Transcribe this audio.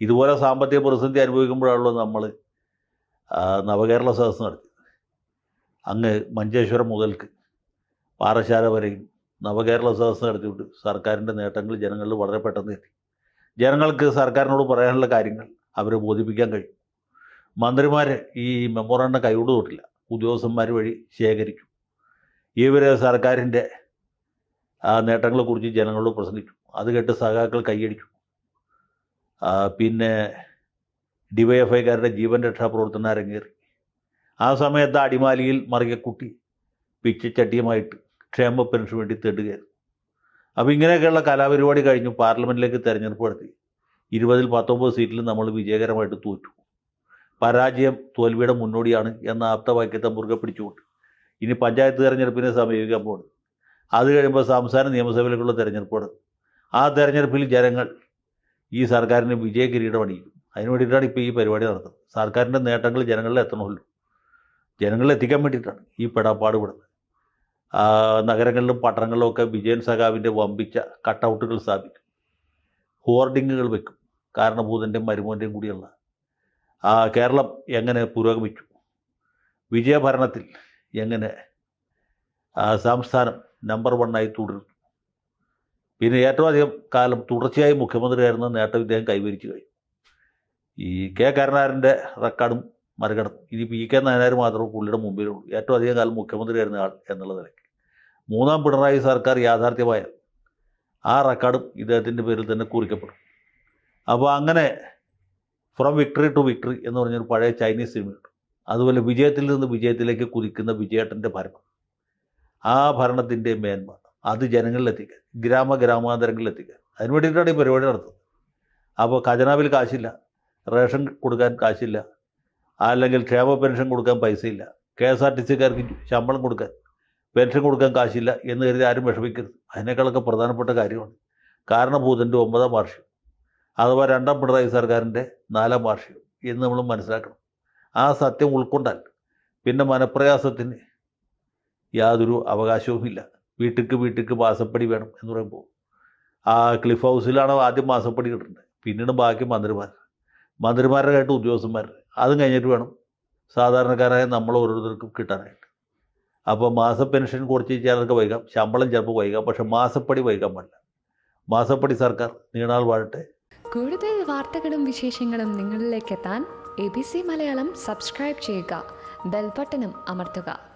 ഇതുപോലെ സാമ്പത്തിക പ്രതിസന്ധി അനുഭവിക്കുമ്പോഴാണല്ലോ നമ്മൾ നവകേരള സദസ് നടത്തി. അങ്ങ് മഞ്ചേശ്വരം മുതൽക്ക് പാറശാല വരെയും നവകേരള സദസ് നടത്തിയിട്ട് സർക്കാരിന്റെ നേട്ടങ്ങൾ ജനങ്ങളിൽ വളരെ പെട്ടെന്ന് എത്തി. ജനങ്ങൾക്ക് സർക്കാരിനോട് പറയാനുള്ള കാര്യങ്ങൾ അവരെ ബോധിപ്പിക്കാൻ കഴിയും. മന്ത്രിമാർ ഈ മെമ്മോറാണ്ടം കൈകൊണ്ട് തൊട്ടില്ല. ഉദ്യോഗസ്ഥന്മാർ വഴി ശേഖരിക്കും. ഇവരെ സർക്കാരിന്റെ നേട്ടങ്ങളെക്കുറിച്ച് ജനങ്ങളോട് പ്രസംഗിക്കും. അത് കേട്ട് സഖാക്കൾ കൈയടിച്ചു ആ, പിന്നെ ഡിവൈഎഫ്ഐക്കാരുടെ ജീവൻ രക്ഷാ പ്രവർത്തനം അരങ്ങേറി. ആ സമയത്ത് അടിമാലിയിൽ മറികക്കുട്ടി പിച്ചച്ചട്ടിയുമായിട്ട് ക്ഷേമ പെൻഷൻ വേണ്ടി തേടുകയായിരുന്നു അപ്പോൾ ഇങ്ങനെയൊക്കെയുള്ള കലാപരിപാടി കഴിഞ്ഞു പാർലമെന്റിലേക്ക് തെരഞ്ഞെടുപ്പ് നടത്തി ഇരുപതിൽ പത്തൊമ്പത് സീറ്റിൽ നമ്മൾ വിജയകരമായിട്ട് തോറ്റു. പരാജയം തോൽവിയുടെ മുന്നോടിയാണ് എന്ന ആപ്തവാക്യത്തെ മുറുകെ പിടിച്ചുകൊണ്ട് ഇനി പഞ്ചായത്ത് തെരഞ്ഞെടുപ്പിനെ സമീപിക്കാൻ പോകുന്നത് അത് കഴിയുമ്പോൾ സംസ്ഥാന നിയമസഭയിലേക്കുള്ള തെരഞ്ഞെടുപ്പാണ് ആ തെരഞ്ഞെടുപ്പിൽ ജനങ്ങൾ ഈ സർക്കാരിന് വിജയ കിരീടം അണിയിക്കും. അതിന് വേണ്ടിയിട്ടാണ് ഇപ്പോൾ ഈ പരിപാടി നടത്തുന്നത്. സർക്കാരിന്റെ നേട്ടങ്ങൾ ജനങ്ങളിൽ എത്തണമല്ലോ. ജനങ്ങളിൽ എത്തിക്കാൻ വേണ്ടിയിട്ടാണ് ഈ പെടാപ്പാട് വിടുന്നത്. നഗരങ്ങളിലും പട്ടണങ്ങളിലും ഒക്കെ വിജയൻ സഖാവിന്റെ വമ്പിച്ച കട്ടൗട്ടുകൾ സ്ഥാപിക്കും. ഹോർഡിങ്ങുകൾ വെക്കും. കാരണഭൂതന്റെയും മരുമോന്റെയും കൂടിയുള്ള. കേരളം എങ്ങനെ പുരോഗമിച്ചു? വിജയഭരണത്തിൽ എങ്ങനെ സംസ്ഥാനം നമ്പർ വണ്ണായി തുടരുന്നു? പിന്നെ ഏറ്റവും അധികം കാലം തുടർച്ചയായി മുഖ്യമന്ത്രിയായിരുന്ന നേട്ടം ഇദ്ദേഹം കൈവരിച്ചു കഴിഞ്ഞു. ഈ കെ കരുണാകരന്റെ റെക്കോർഡും മറികടന്നു ഇനി പി കെ നായനാർ മാത്രമേ പുള്ളിയുടെ മുമ്പിലുള്ളൂ. ഏറ്റവും അധികം കാലം മുഖ്യമന്ത്രിയായിരുന്ന ആൾ എന്നുള്ള നിലയ്ക്ക്. മൂന്നാം പിണറായി സർക്കാർ യാഥാർത്ഥ്യമായ ആ റെക്കോർഡും ഇദ്ദേഹത്തിന്റെ പേരിൽ തന്നെ കുറിക്കപ്പെടും. അപ്പോൾ അങ്ങനെ ഫ്രം വിക്ടറി ടു വിക്ടറി എന്ന് പറഞ്ഞൊരു പഴയ ചൈനീസ് സിനിമയുണ്ട് അതുപോലെ വിജയത്തിൽ നിന്ന് വിജയത്തിലേക്ക് കുതിക്കുന്ന വിജയേട്ടന്റെ ഭരണം. ആ ഭരണത്തിന്റെ മേന്മ. അത് ജനങ്ങളിലെത്തിക്കാൻ ഗ്രാമ ഗ്രാമാന്തരങ്ങളിലെത്തിക്കുക. അതിന് വേണ്ടിയിട്ടാണ് ഈ പരിപാടി നടത്തുന്നത്. അപ്പോൾ ഖജനാവിൽ കാശില്ല റേഷൻ കൊടുക്കാൻ കാശില്ല അല്ലെങ്കിൽ ക്ഷേമ പെൻഷൻ കൊടുക്കാൻ പൈസയില്ല കെ എസ് ആർ ടി സിക്കാർക്ക് ശമ്പളം കൊടുക്കാൻ പെൻഷൻ കൊടുക്കാൻ കാശില്ല എന്ന് കരുതി ആരും വിഷമിക്കരുത്. അതിനേക്കാളൊക്കെ പ്രധാനപ്പെട്ട കാര്യമാണ്. കാരണഭൂതന്റെ ഒമ്പതാം വാർഷികം അഥവാ രണ്ടാം പിണറായി സർക്കാരിന്റെ നാലാം വാർഷികം എന്ന് നമ്മൾ മനസ്സിലാക്കണം. ആ സത്യം ഉൾക്കൊണ്ടാൽ പിന്നെ മനപ്രയാസത്തിന് യാതൊരു അവകാശവുമില്ല. വീട്ടിക്ക് വീട്ടിക്ക് മാസപ്പടി വേണം എന്ന് പറയുമ്പോൾ. ആ ക്ലിഫ് ഹൗസിലാണ് ആദ്യം മാസപ്പടി കിട്ടുന്നത് പിന്നീട് ബാക്കി മന്ത്രിമാർ. മന്ത്രിമാരുടെ ആയിട്ട് ഉദ്യോഗസ്ഥന്മാർ. അതും കഴിഞ്ഞിട്ട് വേണം സാധാരണക്കാരായ നമ്മൾ ഓരോരുത്തർക്കും കിട്ടാനായിട്ട്. അപ്പോൾ മാസ പെൻഷൻ കുറച്ച് ചിലർക്ക് വൈകാം. ശമ്പളം ചിലപ്പോൾ വൈകാം. പക്ഷെ മാസപ്പടി വൈകാൻ പാടില്ല. മാസപ്പടി സർക്കാർ നീണാൾ വാഴട്ടെ. കൂടുതൽ വാർത്തകളും വിശേഷങ്ങളും നിങ്ങളിലേക്ക് എത്താൻ A B C Malayalam subscribe ചെയ്യുക. ബെൽബട്ടനും അമർത്തുക.